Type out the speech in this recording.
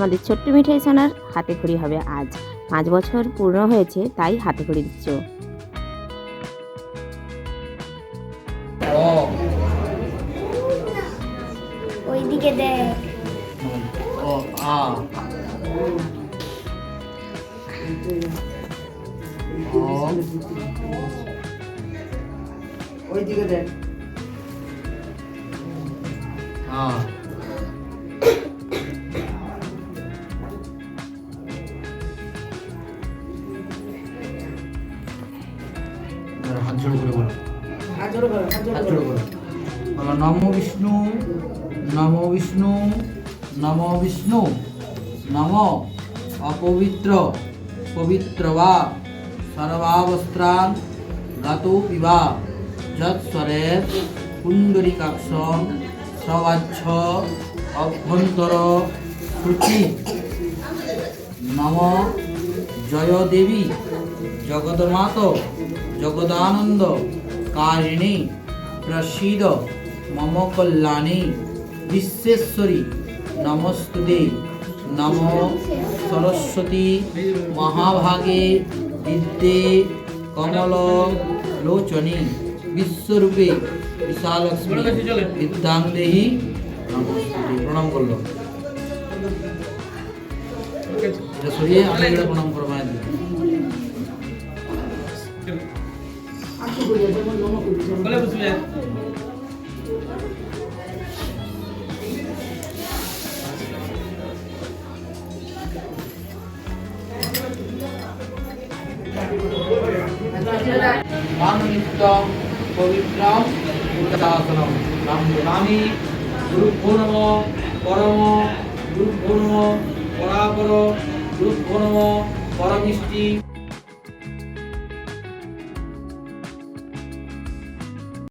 আমাদের ছোট্ট মিঠাই সোনার হাতে খড়ি হবে আজ। পাঁচ বছর পূর্ণ হয়েছে তাই হাতে খড়ি দিচ্ছ। ওইদিকে দেখ ওইদিকে দেখ জোড় করে বলো। হাত করো হাত করো। নমো বিষ্ণু নমো বিষ্ণু নমো বিষ্ণু নম অপবিত্র পবিত্র বা সর্বাবস্ত্রান গাতো পিবা। যৎস্বরে কুণ্ডরিকাক্ষ সবাচ্ছ অভ্যন্তর সূচি নম জয় দেবী জগন্মাত জগদানন্দ কারিণী প্রসীদ মম কল্যাণী বিশ্বেশ্বরী নমস্তুতে নম সরস্বতী মহাভাগে বিদ্যে কমল লোচনী বিশ্বরূপে বিশালক্ষ্মী বিদ্যাং দেহি নমস্তুতে প্রণাম করল সরিয়ে আমি প্রণাম করো নম করি পবিত্রম উদাসনম নাম দদামি গুরুভ্যো পরম গুরুভ্যো নম পরাপর গুরুভ্যো নম পরমিষ্টি।